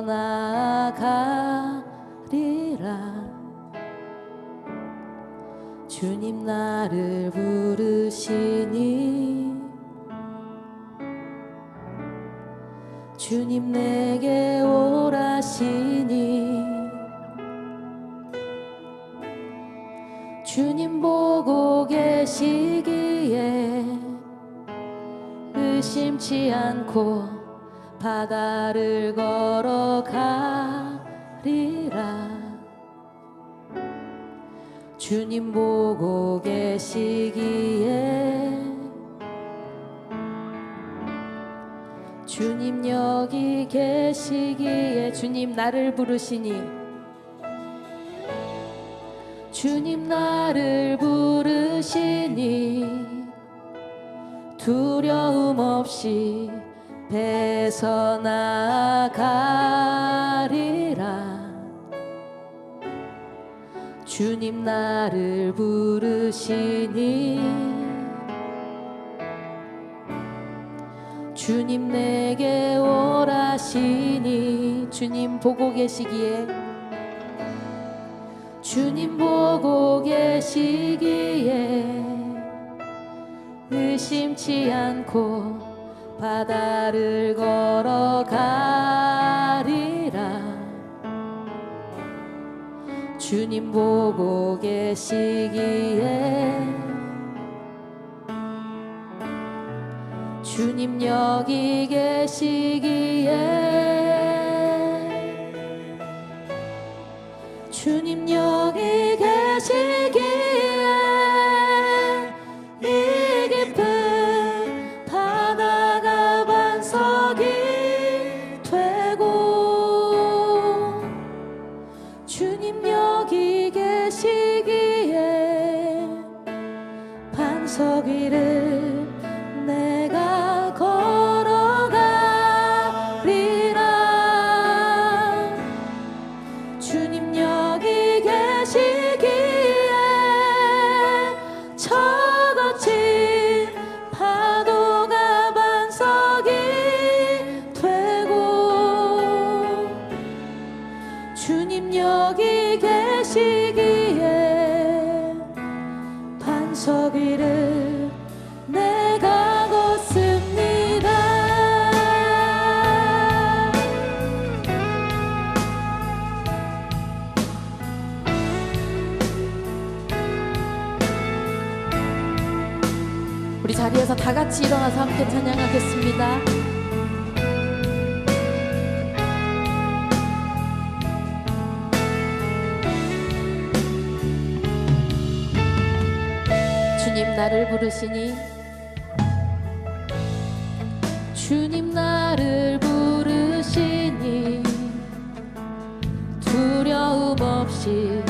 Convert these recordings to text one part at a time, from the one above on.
배서 나가리라. 주님 나를 부르시니 주님 내게 오라시니 주님 보고 계시기에 의심치 않고 바다를 걸어가리라. 주님 보고 계시기에 주님 여기 계시기에 주님 나를 부르시니. 주님 나를 부르시니. 두려움 없이 배서 나가리라. 주님 나를 부르시니 주님 내게 오라시니 주님 보고 계시기에 주님 보고 계시기에 의심치 않고 바다를 걸어가리라. 주님 보고 계시기에 주님 여기 계시기에 주님 여기 우리 자리에서 다 같이 일어나서 함께 찬양하겠습니다. 주님 나를 부르시니 주님 나를 부르시니 두려움 없이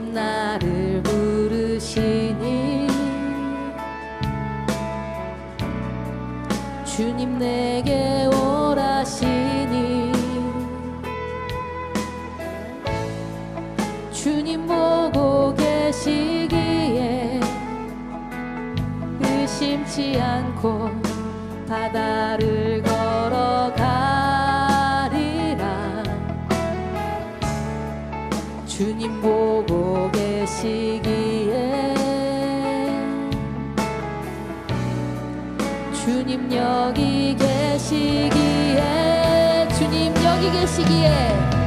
나를 부르시니 주님 내게 오라시니 주님 보고 계시기에 의심치 않고 바다를 여기 계시기에 주님 여기 계시기에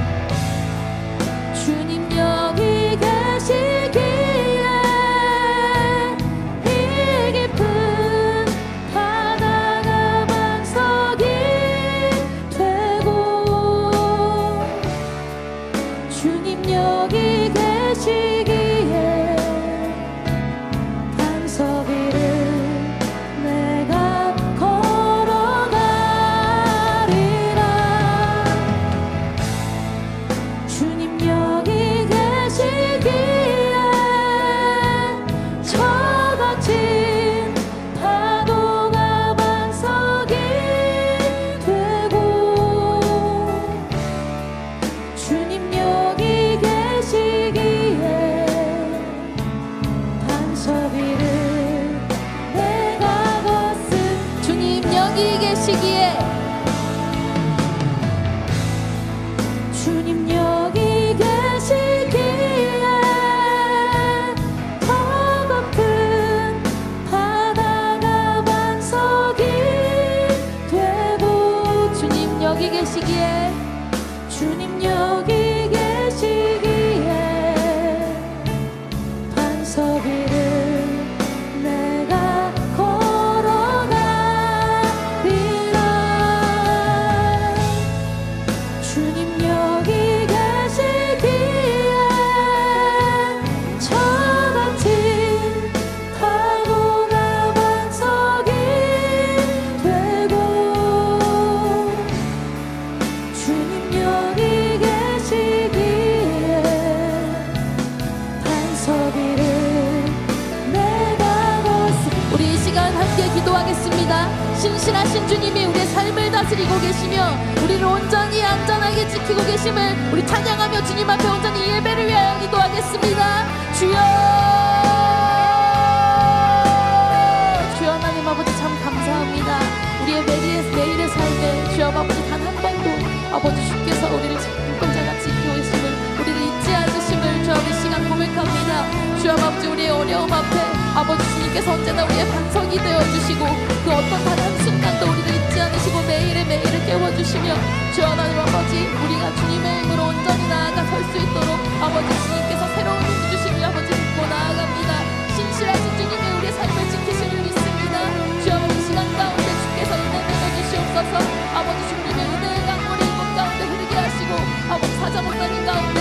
주께서 언제나 우리의 반석이 되어주시고 그 어떤 단 한순간도 우리를 잊지 않으시고 매일의 매일을 깨워주시며 주 하나님 아버지 우리가 주님의 힘으로 온전히 나아가 설 수 있도록 아버지 주님께서 새로운 힘 주시며 아버지 믿고 나아갑니다. 신실하신 주님의 우리의 삶을 지키신 줄 믿습니다. 주 아버지 시간 가운데 주께서 은혜 내려주시옵소서. 아버지 주님의 은혜의 강물이 곳 가운데 흐르게 하시고 아버지 사자 못하는 가운데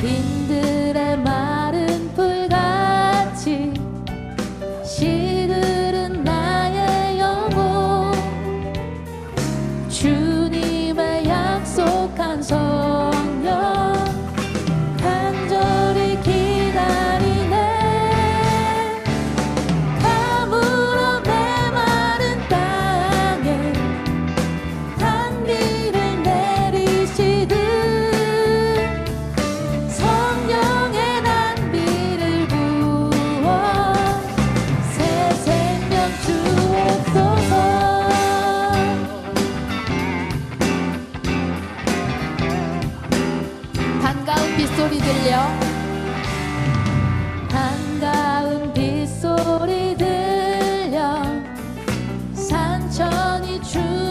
Peace. 천천히 주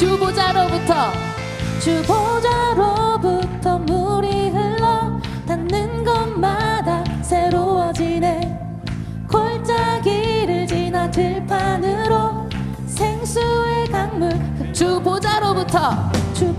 주보자로부터 주보자로부터 물이 흘러 닿는 곳마다 새로워지네. 골짜기를 지나 들판으로 생수의 강물 주보자로부터 주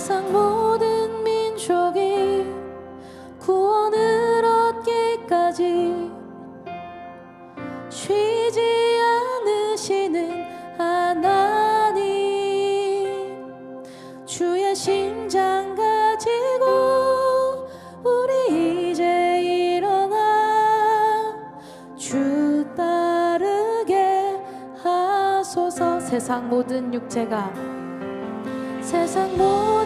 세상 모든 민족이 구원을 얻기까지 쉬지 않으시는 하나님 주의 심장 가지고 우리 이제 일어나 주 따르게 하소서. 세상 모든 육체가 세상 모든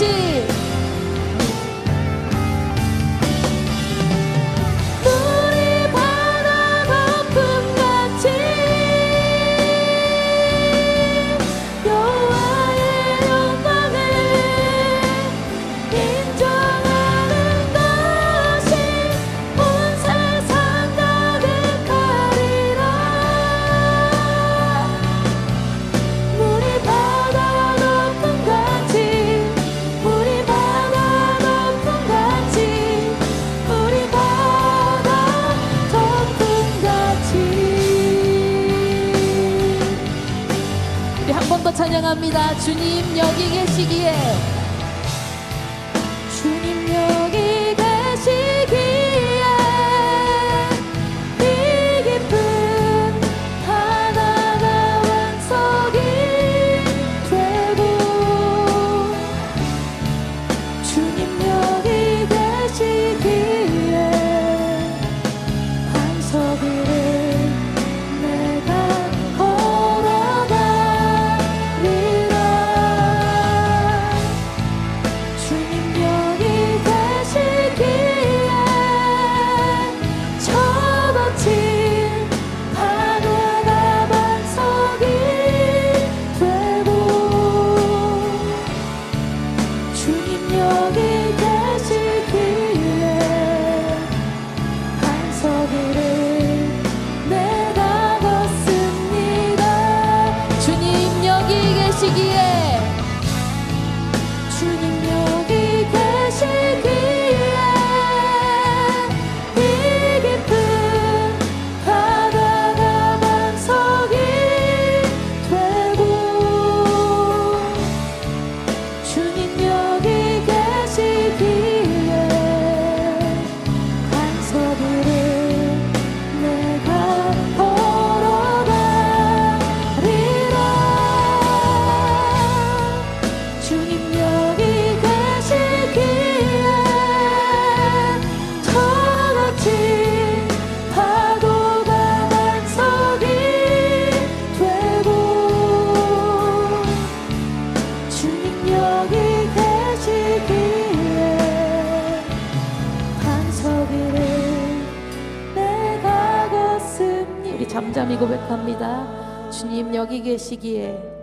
City. 찬양합니다. 주님 여기 계시기에 고백합니다. 주님 여기 계시기에